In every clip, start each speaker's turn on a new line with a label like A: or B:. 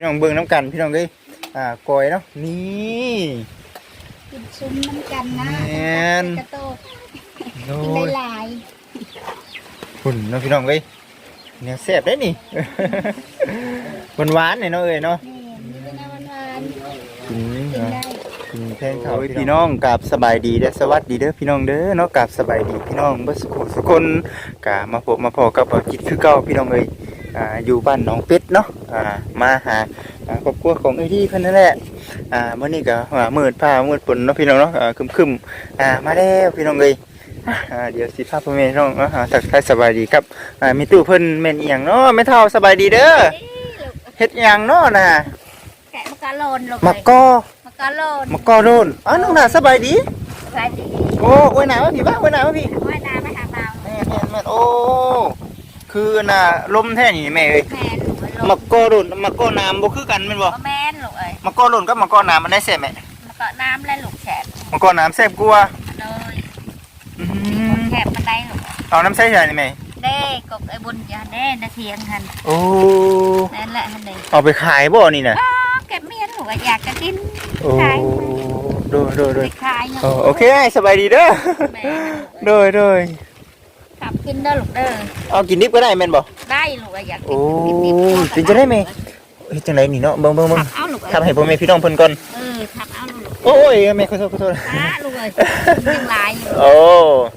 A: พี่น้องเบิ่งน้ำกันพี่น้องเอ้ยอ่ากอยเนาะนี่
B: กินซุ้มน้ำกันนะ
A: แม่น
B: กระโตก
A: โอ้
B: กินได้
A: ย
B: หลาย
A: หุ่นเนาะพี่น้องเอ้ยเนี่ยแซ่บได้นี่ หวานหวานๆหน่อยเนาะเอ้ยเนาะ
B: แม่นมีแต่น้ำหวาน
A: กิน
B: ๆกิน
A: เนาะ
B: ได้
A: กินแพงเขาพี่น้องกับสบายดีเด้อสวัสดีเด้อพี่น้องเด้อเนาะกับสบายดีพี่น้องเบ่สุขสุคนกะมาพบมาพอกับเบาจิตคือเก่าพี่น้องเอ้ย อ่าอยู่บ้านหนองเป็ดเนาะอ่ามาหาอ่าครอบครัวของไอ้ที่เพิ่นนั่นแหละอ่ามื้อนี้ก็อ่ามืดผ้ามืดฝนเนาะพี่น้องเนาะอ่าครึมๆอ่ามาแล้วพี่น้องเอ้ยอ่าเดี๋ยวสิพาพ่อแม่พี่น้องเนาะอ่าทักทายสบายดีครับอ่ามีตู้เพิ่นแม่นอีหยังเนาะแม่เฒ่าสบายดีเด้อ
B: เอ้ยลูก
A: เฮ็ดอีหยังเนาะน่ะ
B: แกะมะกะโลนลูก
A: มะ
B: เลย
A: กอ
B: มะกะโลน
A: มะกอโดนอ้าวน้องน่ะสบายดี
B: สบายดี
A: โอ้อวยหนาวะพี่บ้าอวยหนาวะพี่
B: ว่ายน้ำไปหาเบา
A: แม่นแม่นแม่นโอ้ คือน่ะลมแท้นี่แม่เอ้ย
B: แม่ลูกเอ้ยลู
A: มะกอโดนมะกอน้ำบ่คือกันแม่นบ่
B: กแม่นลูกเอ้ย
A: มะกอโดนกับมะกอน้ำมันได้แซ่บแม่
B: มะกะน้ำและลูกแฉะ
A: มะกอน้ำแซ่บกว่า
B: เลย
A: อื
B: คน
A: ม
B: แฉะมันได้ลูก
A: เอาน้ำใส่ใส่นี่แม่
B: เด้กบไอ้บุญอยาเด้นาเทียงหัน
A: โอ้
B: นั่นแหละหันเด้
A: เอาไปขายบ่นี่น่ะ
B: อ้าเก็บเมียนลูกอะอยากจะกิน
A: โอ้
B: ขาย
A: โดยโดยโด
B: ไป
A: ย
B: ขายเนาะ
A: โอ้โอเคสบายดีเด้อ
B: แม่
A: โดยโดย
B: ขับกินเด้อลูกเด้อ
A: เอากินดิบก็ได้แม่นบ่
B: ได้ลูกอะอยากกิ
A: โอ้
B: กินดิบๆ
A: เป็นจะได้ไหมเฮ็ดจังไดนี่เนาะเบิ่งเบิ่งเบิ่ง
B: ขับเอาลูกเอ้ย
A: ทำให้พ่อแม่พี่น้องเพิ่นก่อน
B: เออขับเอาลูก
A: โอ้ยแม่ขอโทษขอโทษ
B: ฟ้าลูกเอ้ยยังหลายอยู่
A: โอ้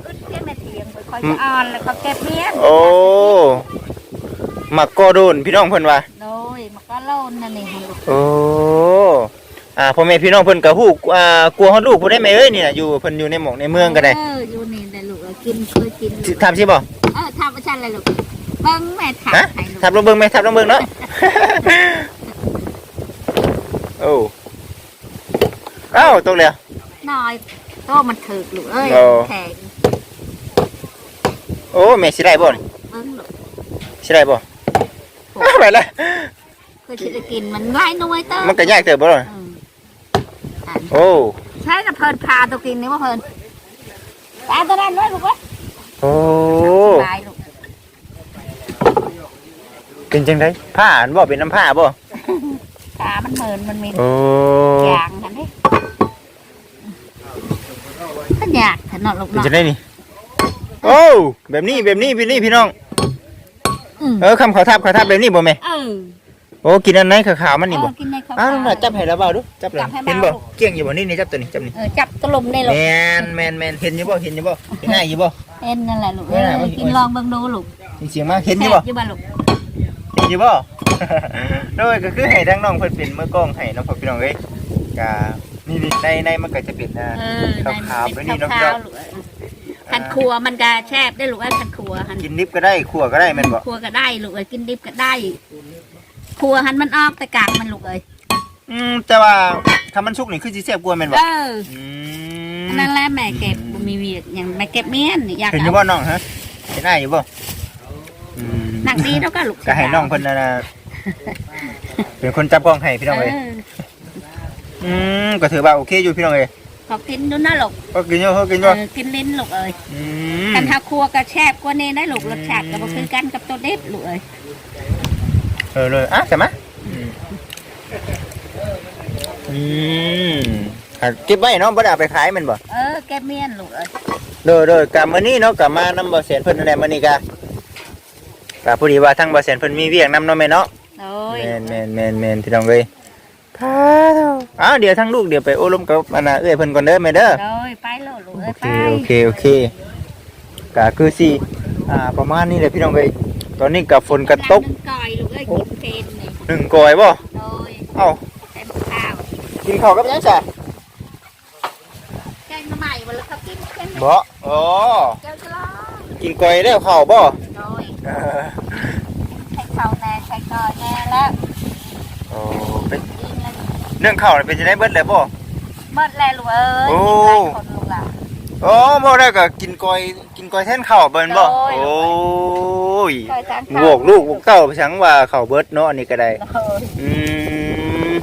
B: อึดเพี้ยนแม่เทียงไปคอยจะอ่อนแล้วก็เก็บเมียน
A: โอ้มักกอโดนพี่น้องเพิ่นว่า
B: โดยมันก็โล่นนั่นเองลูก
A: โอ้ อ่าพ่อแม่พี่น้องเพิ่นก็ฮู้อ่ากลัวฮอดลูกผู้ได้แม่เอ้ยนี่น่ะอยู่เพิ่นอยู่ในหม่องในเมืองก็ได้
B: เอออยู่นี่แต่ลู กเอ้ยกินเคยกิน
A: สิถามสิบ่
B: เออทำประชันเลยลูกเบิ้งแม่ถาม
A: ฮะ
B: ให้ลูก
A: ถามลองเบิ่งไหมถามลองเบิ่งเนาะ โอ้เอ้าตกแล้ว
B: น้อยโตมันถึกลูกเอ้ย
A: โอ้
B: แข็ง
A: โอ้แม่สิได้บ่นี่
B: เบิ้งลูก
A: สิได้บ่อ้าวไปละ
B: เคยจะกินมันไล่น้อยเต้
A: มันก็ยากเติบบ่ล่ะ
B: อืมอะ
A: โอ้
B: ใช่กับเพลินพาตัวกินนี่ว่าเพลิน ตาตัวนั้นด้วยลูกเว้ย
A: โอ้
B: สบายลูก
A: เป็นจังไดผ้าอันบ่เป็นน้ำผ้าบ่
B: ตามันเหมือนมันมี
A: โอ้
B: ยางกันดิถ้าอยากถนอดลูก
A: เป็น
B: เนาะ
A: จังไดนี่โอ้แบบนี้แบบนี้พี่นี่พี่น้อง
B: อืม
A: เออคำเขาทับเขาทับแบบนี้บ่แม่
B: เออ
A: โอ้กินอันไหนขาวๆมันนี่บ่
B: เออกินในข้าว
A: อ้าวนั่นน่ะจับให้แล้วเบาดูจับเลย
B: จับให้เบา
A: เห็นบ่เกี้ยงอยู่บ่นี่นี่จับตัวนี้จับนี่
B: เออจับตะลมได้ลูก
A: แม่นแม่นแม่นเห็นอยู่บ่เห็นอยู่บ่เห็นหน้าอยู่บ่
B: เป็นนั่นแหละลูก
A: เออ
B: เออกินลองเบิ่งดูลูก
A: มีเสียงมาเห็นอยู่บ่
B: แซ่อยู่บ่ลูก
A: เห็นอยู่บ่ โดยก็คือให้ทั้งน้องเพิ่นเป็นมือกล้องให้น้องพ่อพี่น้องเอ้ยก็นี่นี่ในในมันก็จะเป็นอ่า
B: เออ
A: ขาวๆ
B: ได้
A: ไปนี่เนาะ
B: ขาวๆลูกเออคันครัวมันก็แชบได้ลูกเอ้ยคันครัวหัน
A: กินดิบก็ได้ขั่วก็ได้แม่นบ่
B: ครัวก็ได้ลูกเอ้ยกินดิบก็ได้ครัวหันมันออกแต่กลางมันลูกเอ้ย
A: อืมแต่ว่าถ้ามันสุกนี่คือสิแซ่บกว่าแม่นบ่
B: เออ
A: อืม
B: อันนั่นแหละแม่เก็บบ่มีเวียกอย่างแม่เก็บเมียนอยาก
A: เห็นอยู่
B: เอา
A: บ่น้องฮะเห็นหน้าอยู่บ่อืม
B: หนักดีแล้วก็ลูก
A: ก็ให้น้องเพิ่นน่ะนะเป็นคนจับกล้องให้พี่น้องเอ้ย
B: เออ
A: อืมก็ถือว่าโอเคอยู่พี่น้องเอ้ย
B: ขอกินดูนะลูก
A: ก็กินอยู่ก็กินอ
B: เอยู่อกินลิ้นลูกเอ้ย
A: อืม
B: คันถ้าครัวก็แชบกว่านี้ได้ลูกรสชาติก็บ่คือกันกับตัวเด็ดลูกเอ้ย
A: เออเลยอะใช่ไหม อืมอืมอะเก็บไว้เนาะบ่ได้เอาไปขายแมันบ่
B: เออเก็บเมียนลูกเอ้ย
A: โดยโดยกลับมื้อนี้เนาะกลับมานำบ่แสนเพิ่นนั่นแหละมื้อนี้ก็ก็พอดีว่าทั้งบ่แสนเพิ่นมีเวียกนำเนาะแม่เนาะ
B: โอ้ย
A: แม่นแม่นแม่นแม่นพี่น้องเอ้ยพาเท่าอ้าวเดี๋ยวทั้งลูกเดี๋ยวไปโอ้ลมกับอันน่ะเอ้ยเพิ่นก่อนเด้อแม่เด้อ
B: โอ้ยไปลูกลูก
A: โอ
B: เอ้ย
A: เค
B: ไป
A: โอเคโอเคก็คือสิอ่าประมาณนี้แหละพี่น้องเอ้ยตอนนี้ก็ฝนก็ตก
B: หนึ่งก่อยลูกเอ้ยกินเป็นนี่
A: หนึ่งกอยบ่
B: โอ้ย
A: เอ้า
B: ใส่มะพร้าว
A: กินข้าวกับหยังจ้ะ
B: แกงหน่อไม้วันละเขากินเป็น
A: บ่อ๋อ
B: เจ้าจะรอ
A: กินกอยแล้วข้าวบ่
B: โดย
A: เออ
B: ใส่ข้าวแน่ใส่ก่อยแน่แล้ว
A: โอ้เป็น
B: กินแล้ว
A: เรื่องข้าวนี่เป็นจะได้เบิดเลยบ่
B: เบิดแล้วลูกเอ้ย
A: โอ้
B: กินหลายคนลูกอะ
A: โอ้บ่ได้ก็กินกอยกินกอยแทนข้าวเบิ่นบ่
B: โอ้ย
A: โอ้ย
B: ก่อยทาน
A: บ
B: ข้าว
A: วกลูกบวกเต้าไปสังว่าข้าวเบิดเนาะอันนี้ก็ได้
B: โอ้ย
A: อืม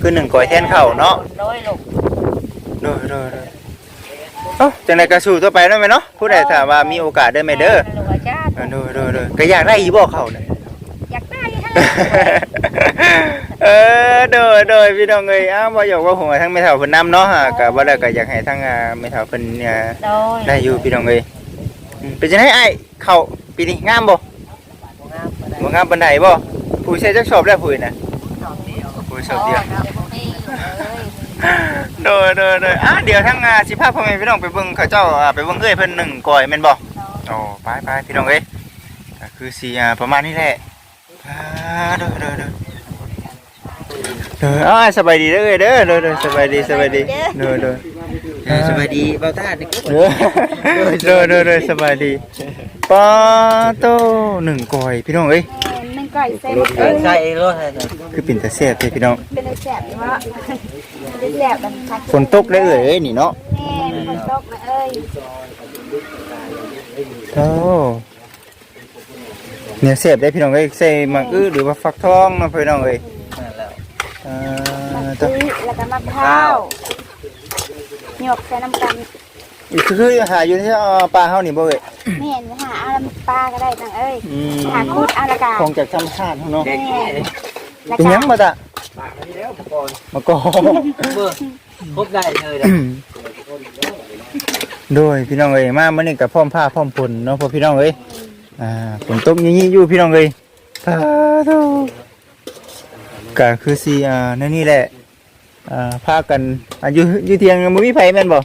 A: คือหนึ่งกอยแทนข้าวเนาะ
B: โดยลูก
A: เด้อเด้อเด้อเอ้าจังไดก็สู้ต่อไปเนาะแม่เนาะผู้ใดถ้าว่ามีโอกาสเด้อแม่เด้อ
B: ลูกอาจารย์
A: เออเด้อเด้อเด้อก็อยากได้อีบ่ข้าวน่ะ
B: อยากได้ฮะ
A: เออโดยโดยพี่น้องเอ้ยอ้าวบ่อยากว่าหัวทั้งแม่เฒ่าเพิ่นนํเนาะฮะก็บ่ได้ก็อยากให้ทั้งอ่าแม่เฒ่าเพิ่นเนี่ย
C: โดย
A: ได้อยู่พี่น้องเอ้ยอืมเป็นจังได๋อ้ายเข้าปีนี้งามบ่บ่งามปานใดบ่ผู้ใช้จักสอบแล้วผู้น่ะ ผู้สอบเดียวโดยโดยโดยอะเดี๋ยวทั้งอ่าสิพาพ่อแม่พี่น้องไปเบิ่งเขาเจ้าอ่าไปเบิ่งเอ้ยเพิ่นหนึ่งก่อยแม่นบ่โอ้ไปไปพี่น้องเอ้ยก็คือสิอ่าประมาณนี้แหละอ่าเด้อเด้อเด้อเด้ออ้าสบายดีเด้อเอ้ยเด้อเด้อเด้อสบายดีสบายดีเด้อเด้อ
D: เออสวัสดีเบาต้าเด็ก
A: เด้อเด้อเด้อเด้อสบายดีปาโตหนึ่งก่อยพี่น้องเอ้ย
C: นึ่งก่อยเส้น
D: เออใช่เองรถ
A: คือปิ่นตะแซ่บเด้อพี่น้อง
C: เป็นแสบเพราะเป็นแสบมันคัก
A: ฝนตกได้อเอ้ยเอ้ยนี่เนาะ
C: แม่คนตกนะเอ้ย
A: โอ้เนี่ยแซ่บได้อพี่น้องเอ้ยใส่มังอื้อหรือว่าฟักทองเนาะพี่น้องเอ้ย
D: นั่นแหละ
A: อ่
C: มัา
A: นตัว
C: ซื้อแล้วก็มะพร้าวหยกใส่น้ำกัน
A: อีก คือหาอยู่ที่อ่าปลาเฮานี่บ่เอ้ย
C: แม่นหาเอาน้ำปลาก็ได้ตังเอ้ย
A: อืม
C: หาคูดเอาละกา
A: คงจากธรรมชาติเฮาเนาะ
D: เด็ก
C: แล้ว
A: เป็นหยัง
C: ก็
A: บ่ตะมะกอก
D: เมื่อครบได้เลยนะ
A: โดยพี่น้องเอ้ยมามื้อนี้ก็พร้อมผ้าพร้อมฝนเนาะพ่อพี่น้องเอ้ยอ่าฝนตกยี่ๆอยู่พี่น้องเอ้ยสาธุก็คือสิอ่านั่นนี่แหละอ่าพากันอ่าอยู่อยู่เที่ยงบ่มีไผแม่นบ่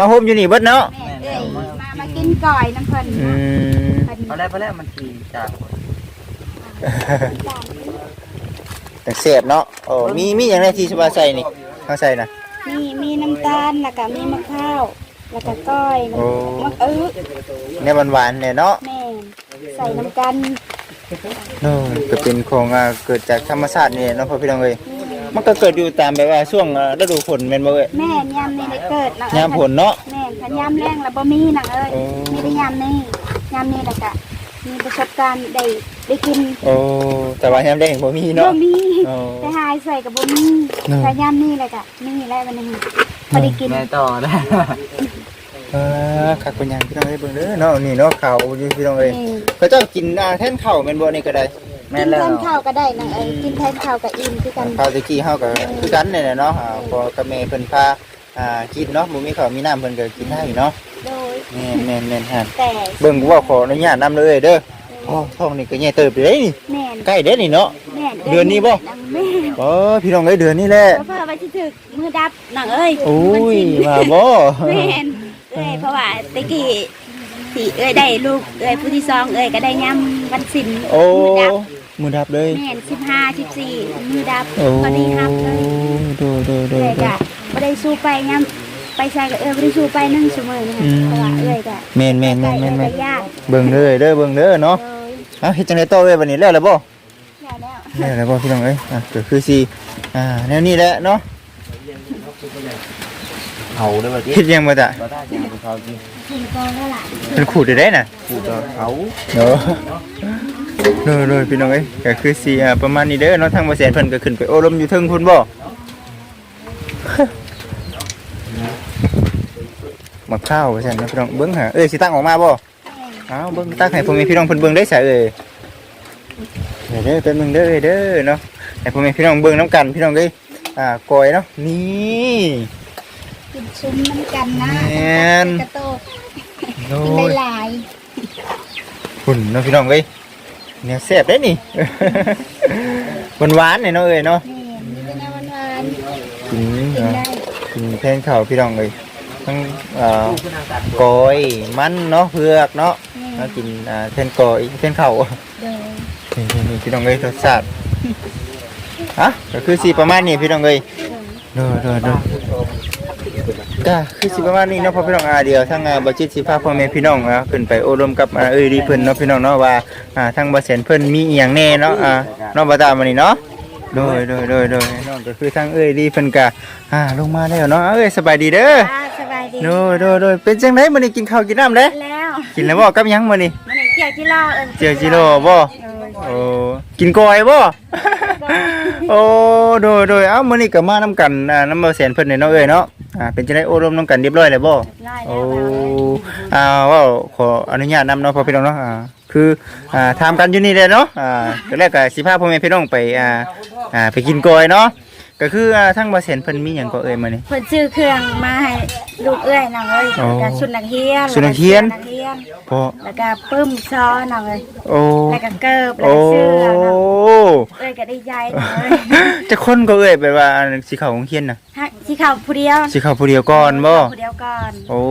A: มาโฮมอยู่นี่เบิดเนาะ
C: แม่เอ้ยมามากินก่อยน้ำเพิ่น
A: อืม
C: เพิ่น
D: พอแล้วพอแล้วมันขี่จาก
A: แต่เสียบเนาะโอ้มีมีอย่างไรที่สบายใส่นี่เขาใส่นะ
C: มีมีน้ำตาลแล้วก็มีมะพร้าวแล้วก็ก้อย
A: โอ้
C: มะอื้อ
A: เนี่ยหวานๆเนี่ยเนาะ
C: แม่นใส่น้ำกัน
A: โอ้ยก็เป็นของอ่าเกิดจากธรรมชาตินี่เนาะพ่อพี่น้องเอ้ย มันก็เกิดอยู่ตามแบบว่าช่วงอ่าฤดูฝนแม่นบ่เอ้ย
C: แม่นยามนี้ได้เกิดนะเอ้
A: ยามฝนเนาะ
C: แม่นถ้ายามแรงแล้วบ่มีนังเอ้ย
A: โอ้
C: มีแต่ยามนี้ยามนี้แล้วก็มีประสบการณ์ได้ได้กิน
A: โอ้แต่ว่ายามแดงบ่มี
C: บ่
A: เนาะ
C: มี
A: โอ้
C: แต่หายใส่กับบ่มี
A: เนาะ
C: ถ้ายามนี้แล้วก็มีแล้ววันนี้พอได้กิน
D: แม่ต่อได้
A: เออคักเป็นหยังพี่น้องเอ้ยเบิ่งเด้อเนาะนี่เนาะข้าวอยู่พี่น้องเอ้ย
C: นี่
A: เขาเจ้ากินอ่าแทนข้าวแม่นบ่นี่ก็ได้
D: แม่
C: กิน
D: แล้ว
C: แทนข้าวก็ได้นังเอ้ยกินแทนข้าวก็อิ่มคือกัน
A: ข้าวตะกี้เฮาก็คือกันนี่แหละเนาะอ่าพอกับแม่เพิ่นพาอ่ากินเนาะบ่มีข้าวมีน้ำเพิ่นก็กินได้เนาะ
C: โดย
A: แม่นแม่นแม่นฮะ
C: แต่
A: เบิ่งว่าขออนุญาตนำเลยเด้อโอ้ท้องนี่ก็ใหญ่เติบอยู่เด้นี่
C: แม่น
A: ใกล้เด้นี่เนาะ
C: แม่น
A: เดือนนี้บ่
C: แม่น
A: โอ้พี่น้องเอ้ยเดือนนี้แหละ
C: เพราะว่าไปที่ถึกมือดับหนังเอ้ย
A: โอ้ย
C: มันสิ
A: มาบ่
C: แม่นเอ้ยเพราะว่าตะกี้สิเอ้ยได้ลูกเอ้ยผู้ที่สองเอ้ยก็ได้ย่ำวันศิล
A: โอ้
C: มือดับ
A: มือดับเลย
C: แม่นสิบห้าสิบสี่มือดับ
A: โอ้
C: พอดีครับเลย
A: ดูดูดู
C: เอ้ย
A: ดู
C: ก็บ่ได้สู้ไปย่ำไปใส่ก็เอ้ยบ่ได้สู้ไปหนึ่งชั่วโมงนะคะ
A: อืม
C: เพราะว่าเอ้ยก็
A: แม่นแม่น
C: ใก
A: แม่
C: ล้
A: น
C: เอ้
A: แม่
C: ย
A: น
C: ก็
A: แม่น
C: ยาก
A: เบิ่งเด้อเด้อเบิ่งเด้อเนาะ
C: เลย
A: เอ้าเฮ็ดจังได๋ต่อเอ้ยบัดนี้แล้วล่ะบ่
C: ยากแล้ว
A: แล้วแล้วบ่พี่น้องเอ้ยอะก็คือสิอ่าแนวนี้แหละเนาะ
D: เขาด้วยแบบนี้
A: เฮ็ดยังบ่ตะ
D: เบาต้าจะให้เขากิน
C: กินก่อนแล้วล่ะ
A: เพิ่นขูดได้ได้น่ะ
D: กูจะเขา
A: เนาะ เด้อเด้อพี่น้องเอ้ยก็คือสิอ่าประมาณนี้เด้อเนาะทางบ่แสนเพิ่นก็ขึ้นไปโอ้ลมอยู่เทิงพุ่นบ่มะพร้าวว่าซั่นนะพี่น้องเบิ่งหาเอ้ยสิตั้งออกมาบ่เอ้าเบิ่งตั้งให้พ่อแม่พี่น้องเพิ่นเบิ่งได้ซะเอ้ยเดี๋ยวเด้อเป็นเบิ่งเด้อเอ้ยเด้อเนาะให้พ่อแม่พี่น้องเบิ่งนํกันพี่น้องเอ้ยอ่ากอยเนาะนี่
C: กินซุ้มน้ำกันนะ
A: แม่น
C: กระโตก
A: โอ้
C: กินได้
A: ย
C: หลาย
A: หุ่นเนาะพี่น้องเอ้ย เนี่ยแซ่บได้นี่ หวานๆนี่เนาะเอ้ยเนาะ
C: นี่เป็นน้ำหวาน
A: กิน
C: ๆกิน
A: เนาะ
C: ได้
A: กินแทนข้าวพี่น้องเอ้ยทั้งอ่ากอยมันเนาะเผือกเนาะ
C: นี่
A: แล้วกินอ่าแทนกอยแทนข้าว
C: เดิน
A: นี่นี่นี่พี่น้องเอ้ยรสชาติอะก็คือสีประมาณนี้พี่น้องเอ้ยเด้อเด้อเด้อ ก็คือสีประมาณนี้เนาะพ่อพี่น้องอาเดียวทั้งอ่าบัจิตสิพาพ่อแม่พี่น้องอะขึ้นไปอบรมกับอ่าเอ้ยดีเพิ่นเนาะพี่น้องเนาะว่าอ่าทั้งบ่แสนเพิ่นมีอีหยังแน่เนาะอ่าเนาะบ่ตามมานี่เนาะโดยโดยโดยโดยน้องก็คือทั้งเอ้ยดีเพิ่นก็อ่าลงมาแล้วเนาะเอ้ยสบายดีเด้อ
C: อ่าสบายดี
A: โดยโดยโดยเป็นจังได๋มื้อนี้กินข้าวกินน้ำเด้
C: แล้ว
A: กินแล้วบ่กับหยังมื้อนี้
C: มันเจียวจิโร่เอิ้น
A: เจียวจิโร่บ่โอ้กินกอยบ่ โอ้โดยโดยเอ้ามื้อนี้ก็มานำกันอ่าน้ำบ่แสนเพิ่นเนี่ยเนาะเอ้ยเนาะ อ่าเป็นจังได๋โอ้ร่วมนํกันเรียบร้อยแล้วบ่
C: ไล่
A: โอ้
C: แล้ว
A: อ่าเว่าขออนุญาตนำเนาะพ่อพี่น้องเนาะอ่าคืออ่าทำกันอยู่นี่เลยเนาะอ่าก็แรกก็สิพาพ่อแม่พี่น้องไปอ่าอ่าไปกินกอยเนาะ ก็คืออ่าทั้งบ่เซ็นเพิ่นมีหยังก็เอ่ยมานี่
C: เพิ่นซื้อเครื่องมาให้ลูกเอ้ยน้องเอ้ย
A: อ๋อ
C: แล้วก็ชุดนักเรียน
A: ชุดนักเรียน
C: แล้วก็สื้อนักเรียน
A: พ่อ
C: แล้วก็ปึ้มซ้อน้องเอ้ย
A: โอ้
C: แล้วก็เกิบแล้ว
A: โอ้
C: ก็เสื้อน้องเอ้ยก็ดีใจน้องเอ้ย
A: จะคนก็เอ่ยแบบว่าอันสิเข้าโรงเรียนน่ะ
C: ฮักสิเข้าผู้เดียว
A: สิเข้าผู้เดียวก่อนบ่
C: ผู้เดียวก่อน
A: โอ้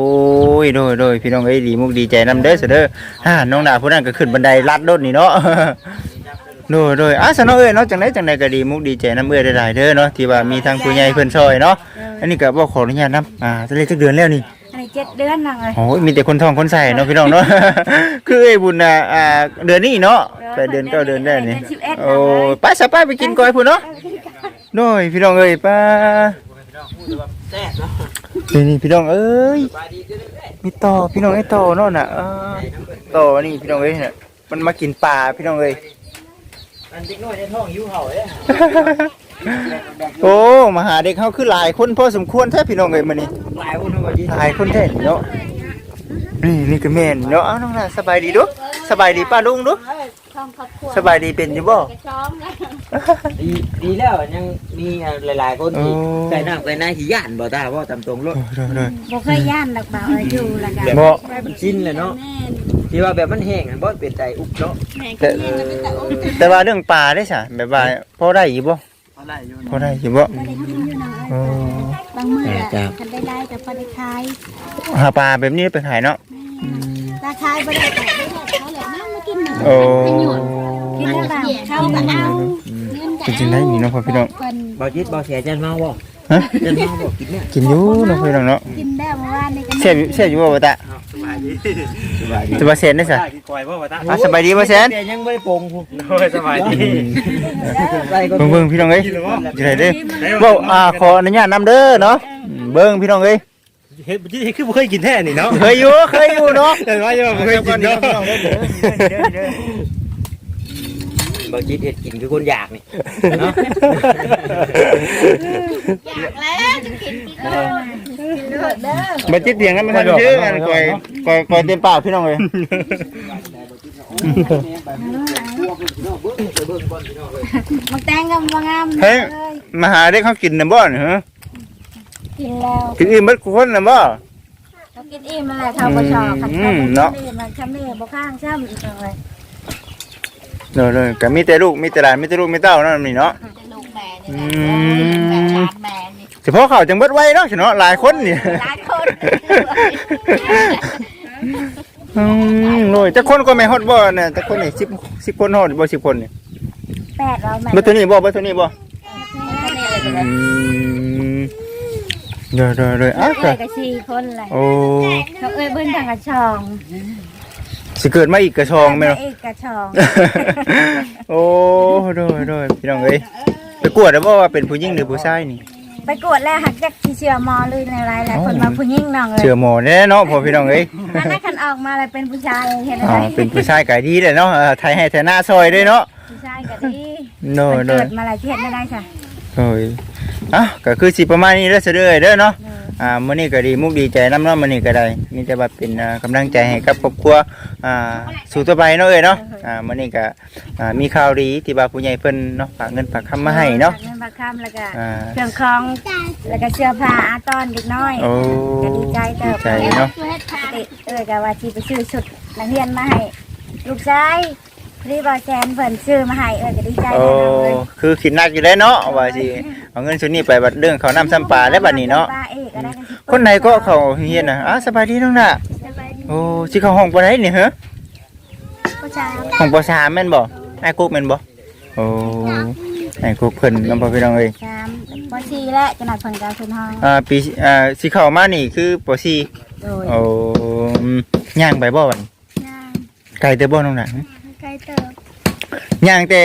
A: ยโดยโดยพี่น้องเอ้ยดีมุกดีใจนำเด้อเสยเด้อฮ่าน้องดาผู้นั้นก็ขึ้นบันไดลัดรถนี่เนาะ โดยโดยอะสนอเอ้ยเนาะจังไดจังไดก็ดีมุกดีใจนำเอ้ยหลายๆเด้อเนาะที่ว่ามีทางผู้ใหญ่เพิ่นช่วยเนาะอันนี้ก็บ่ขออนุญาตนํอ่าจะเลยจักเดือนแล้วนี่
C: อันนี้เจ็ดเดือนน้องเอ้ย
A: โอ้ยมีแต่คนท้องคนใส่เนาะพี่น้องเนาะ คือไอ้บุญน่ะอ่าเดือนนี้เนาะแปดเดือนเก้าเดือนได้นี่โอ้ยไปสะไปไปกินก้อยพุ่นเนาะโน้ยพี่น้องเอ้ยป้า
D: แซ่บเนาะ
A: นี่นี่พี่น้องเอ้ย
D: สบายดีเด้อเด้อ
A: มีต่อพี่น้องไอ้ต่อเนาะน่ะเออต่อนี่พี่น้องเอ้ยเนี่ยมันมากินปลาพี่น้องเอ้ย
D: อันเด็กน้อยในท้องหิวเห่าเด้อ
A: โอ้มาหาเด็กเขาคือหลายคนพอสมควรแท้พี่น้องเอ้ยมื้อนี้
D: หลายคนเนาะบ่ดี
A: หลายคนแท้นี่เนาะนี่นี่ก็แม่นเนาะเอ้าน้องน่ะสบายดีเดุสบายดีป้าลุงเดุ
C: ช่องครอบครัว
A: สบายดีเป็นอยู่บ่
C: กระช้อมแล้ว
D: ดีดีแล้วยังมีหลายๆคนที่
A: โอ้
D: ใส่น้ำใส่ในขี้ย่านบ่ตาบ่ตามตรงรถ
A: โดยโดย
C: บ่เคยย่านดอกบ่าวเอ้ยอยู่แล้วก็
A: บ่
D: มันชินเลยเนาะ
C: แม่น
D: ที่ว่าแบบมันแห้งอันบ่เป็นใจอุบเนาะ
C: แม่ก็แม่ก็เป็นตาอุ้ม
A: แต่ว่าเรื่องปลาได้ซะแบบว่าพอได้อยู่บ่
D: เอาได้อยู่
A: พอได้อยู่บ่
C: บ่ได้กินอยู่น้อง
A: อ๋
C: เอ้
A: อย
C: บางมื้ออะคันได้ได้ก็พอได้ขาย
A: หาปลาแบบนี้ไปขายเนาะอืม
C: ราคาบ่ได้ขายได้ เขาแหละนั่งมากินหนึ่ง
A: โอ้
C: กินได้บ่าวเข้าก็เอาเงินก็
A: จริงๆได้นี่เนาะพ่อพี่น้อง
C: เพิ่น
D: บ่จิตบ่เสียจันเมาบ่
A: ฮะ
D: จันเมาบ่กินเนี่ย
A: กินอยู่เนาะพ่อพี่น้องเนาะ
C: กินได้เมื่อวานนี่ก็
A: เสียบอยู่เสียบอยู่บ่บ่ตะ
D: สบายดีสบายดี
A: จะมาเซนได้ซะ
D: ก่อยบ่ว่าตา
A: อะสบายดีบ่แซน
D: แต่ยังบ่ได้ปรุงพุ่นโอ้ยสบายดีไปก็
A: เบิ่งเบิ่งพี่น้องเอ้ยอยู่ไหนเด้อเว้าอ่าขออนุญาตนำเด้อเนาะอืมเบิ่งพี่น้องเอ้ย
E: เฮ็ดบ่คือบ่เคยกินแท้นี่เนาะ
A: เคยอยู่เคยอยู่เนาะ
E: แต่ว่าจะบ่เคยกินเนาะ
D: บ่จิตเฮ็ดกินคือคนอยากนี่เนาะ
C: อยากแล้วจะกินกินเด้อกินเด้อเด้อ
A: บ่จิตเถียงกันมันทันชื่อกันก่อยก่อยก่อยเต็มปากพี่น้องเอ้ย
C: มักแตงกับบ่งาม
A: เฮ้ย
C: เลย
A: มาหาเด็กเขากินน่ะบ่นี่ฮะ
C: กินแล้ว
A: กินอิ่มเบิดคนน่ะบ่
C: เขากินอิ่มมาแล้วเขาบ่ชอบเขา
A: อื
C: ชอบ
A: ม
C: เนาะ
A: เนาะ
C: มันคำนี้บ่ข้างซ้ำอีกเลย
A: เด้อเลยก็มีแต่ลูกมีแต่หลานมีแต่ลูกมีเต้านั่นนี่เนาะ
C: ลูกแม่นี่
A: อื
C: แหละ
A: ม
C: แม่ร้านแม่นี่
A: เฉพาะเขาจังเบิดไว้เนาะเนาะหลายคนนี่
C: หลายคน
A: อืมโอ้ยจักคนก็ไม่ฮอดบ่เนี่ยจักคนนี่10 10คนฮอดบ่10คนนี่
C: แปดเราแม่
A: เบิดตัวนี้บ่เบิดตัวนี้บ่อืมเด้อเด้อ เด้ออะ
C: เอ้ยก็สี่คนเลย
A: โอ้
C: เขาเอ้ยเบิ้นทางกระชอง
A: สิเกิดมาอีกกระชองแม่เนาะ
C: เอ้ยกระชอง
A: โอ้โดยโดยพี่น้องเอ้ยไปกวดแล้วบ่ว่าเป็นผู้หญิงหรือผู้ชายนี่
C: ไปกวดแล้วหักจากที่เชื่อมอเลยในไรหลายคนมาผู้หญิงน้องเลย
A: เชื่อหมอแน่เนาะพอพี่น้องเอ้ย
C: ถ้านักขันออกมาเลยเป็นผู้ชายเห็นไห
A: อ๋อ
C: ม
A: เป็นผู้ชายกายดีเลยเนาะเออไทยให้แต่หน้าซอยด้วยเนาะ
C: ผู้ชายก็ดี
A: โดย
C: มัน
A: โด
C: เกิ
A: ย
C: ดมาหลายที่เห็นไม่ได้ค่ะ
A: โอ้ยอะก็คือสิประมาณนี้เด้อเสยเด้อเด้อเนาะ อ่ามื้อนี้ก็ดีมุกดีใจนํเนาะมื้อนี้ก็ได้ มีแต่ว่าเป็นอ่ากำลังใจให้กับครอบครัว อ่า สู่ต่อไปเนาะเอ้ยเนาะ อ่ามื้อนี้ก็อ่า มีข่าวดีที่ว่าผู้ใหญ่เพิ่นเนาะฝากเงินฝากคำมาให้เนาะ
C: เงินมาคำแล้วก็
A: อ่า
C: เครื่องคองแล้วก็เสื้อผ้าอาตอนเด็กน้อย
A: โอ้
C: ก็ดีใจเติบ
A: ดีใจเนาะ
C: ติเอ้ยก็ว่าที่ไปซื้อชุดนักเรียนมาให้ลูกชาย รีบอยแซนเพิ่นซื้อมาให้เอ้ยก็ดีใจ
A: โอ้
C: แน่นอนเลย
A: คือคิดหนักอยู่แล้วเนาะว่าสิเอาเงินส่วนนี้ไปบัดเรื่องเขาวน้ำซ้ำปลาแล้วบัดนี้เนาะ
C: ป้เอกก็ได้กันสิ
A: คนไหนก็เขาเฮียนน่ะอะสบายดีน้องน่ะ
C: สบายดี
A: โอ้สิเข้าห้องปานใดนี่เหรอ
C: ผู้ชาย
A: ห้องปสามแม่นบ่ไอ้กุ๊กแม่นบ่โอ้ไอ้กุ๊กเพิ่นน้องพ่อพี่น้องเอ้ย
C: สามปสี่และจะนัดเพิ่นการขึ้นห้อง
A: อ่าปีอ่าสิเข้ามานี่คือปสี่
C: โดย
A: โอ้อืมย่างไปบ่บัดนี้
C: ย่าง
A: ไกลแต่บ่น้องน่ะ
C: ไกล เติบ
A: ย่างแต่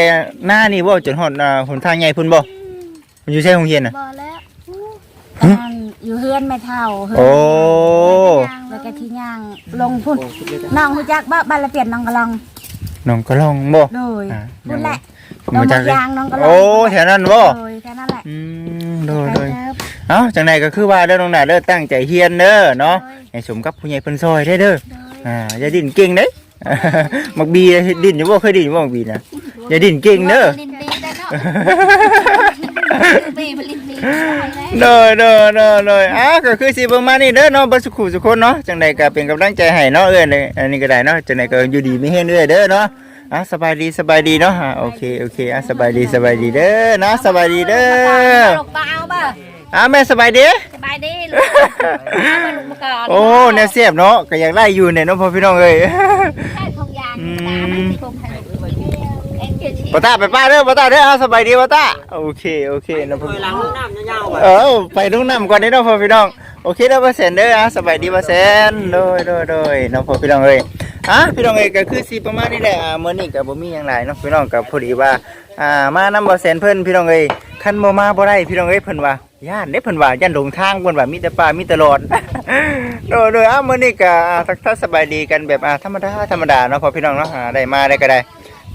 A: หน้านี่บ่จนฮอดอ่าหนทางใหญ่พุ่นบ่มันอยู่ใช่โรงเรียนน่ะ
C: บ่แล้วตอนอยู่เฮือนไม่เท่าเฮืน
A: โอ้
C: แล้วก็ที่ย่างลงพุ่นน้องฮู้จักบ่บ้านละเปลี่ยนน้องกะลอง
A: น้องก็ลองบ่
C: โดย
A: อ่า
C: พุ่นแหละ
A: มาจาก
C: น้องมายางน้องก็ลอง
A: โอ้แถวนั้นบ่
C: โดยแค่นั้นแหละ
A: อืมโดยโดย
C: ไกลเติบ
A: เอ้าจังไดก็คือว่าเด้อน้องหน้าเด้อตั้งใจเฮียนเด้อเนาะให้สมกับผู้ใหญ่เพิ่นซอยได้เด้ออ่าอย่าดิ้นเก่งเด้ มักบีเฮ็ดดิ้นอยู่บ่เคยดิ้นอยู่บ่มักบีนะอย่าดิ้นเก่งเด้อ
C: ลินบีได้เนาะบีมันลินบีได้แล้ว
A: เด้อเด้อเด้อเด้ออะก็คือสิประมาณนี้เด้อเนาะบ่สุขุสุคนเนาะจังไดก็เป็นกำลังใจให้เนาะเอ้ยอันนี้ก็ได้เนาะจังไดก็อยู่ดีมีแฮงเด้อเด้อเนาะอะสบายดีสบายดีเนาะอะโอเคโอเคอะสบายดีสบายดีเด้อนะสบายดีเด้อ
C: ลูกเบาบ่
A: อะแม่สบายดี
C: สบายดีลูกเอามาลูกมาก่อน
A: โอ้แนวเสียบเนาะก็อยากได้อยู่เนี่ยเนาะพ่อพี่น้องเอ้ย
C: ใช่ทงยางตามันสิคงให้เอ็นเกียรติ
A: บ่ตาไปป้าเด้อบ่ตาเด้อเอาสบายดีบ่ตาโอเคโอเคเนาะพ่อ
D: เวลาห้องน้ำยาวๆไป
A: เออไปลงน้ำก่อนเด้อเนาะพ่อพี่น้องโอเคเด้อบ่แซนเด้ออะสบายดีบ่แซนโดยโดยโดยเนาะพ่อพี่น้องเอ้ยอะพี่น้องเอ้ยก็คือสิประมาณนี้แหละอ่ามื้อนี้ก็บ่มีหยังหลายเนาะพี่น้องก็พอดีว่าอ่ามานำบ่แซนเพิ่นพี่น้องเอ้ยคันบ่มาบ่ได้พี่น้องเอ้ยเพิ่นว่า ย่านเด้เพิ่นว่าย่านหลงทางเพิ่นว่ามีแต่ป่ามีแต่หลอดโดยโดยอ้ามื้อนี้ก็อ่าทักทายสบายดีกันแบบอ่าธรรมดาธรรมดาเนาะพ่อพี่น้องเนาะได้มาได้ก็ได้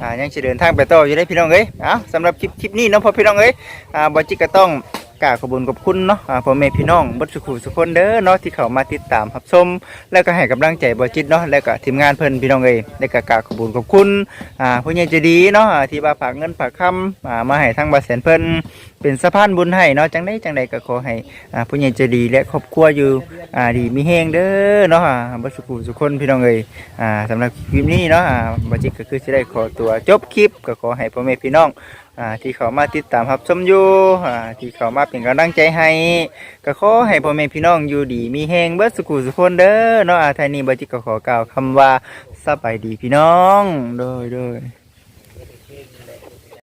A: อ่ายังสิเดินทางไปต่ออยู่ได้พี่น้องเอ้ยเอ้าสำหรับคลิปคลิปนี้เนาะพ่อพี่น้องเอ้ยอ่าบ่จิกก็ต้อง กาบขอบคุญขอบคุณเนาะอาพ่อแม่พี่น้องเบ่สุขุสุขคนเด้อเนาะที่เข้ามาติดตามรับชมแล้วก็ให้กำลังใจบ่จิตเนาะแล้วก็ทีมงานเพิ่นพี่น้องเอ้ยแล้วก็กาบขอบคุญขอบคุณอ่าผู้ใหญ่ใจดีเนาะที่ว่าฝากเงินฝากคำอ่ามาให้ทางบ่แสนเพิ่นเป็นสะพานบุญให้เนาะจังไดจังไดก็ขอให้อ่าผู้ใหญ่ใจดีและครอบครัวอยู่อ่าดีมีแฮงเด้อเนาะอ่าบ่สุขุสุขคนพี่น้องเอ้ยอ่าสำหรับคลิปนี้เนาะอ่าบาจิกก็คือจะได้ขอตัวจบคลิปก็ขอให้พ่อแม่พี่น้อง อ่าที่เขามาติดตามรับชมอยู่อ่าที่เขามาเป็นกำลังใจให้ก็ขอให้พ่อแม่พี่น้องอยู่ดีมีแหงเบิดสุขุสุขคนเด้อเนาะอ่าทายนี้บัจิก็ขอกล่าวคำว่าสบายดีพี่น้องโดยโดย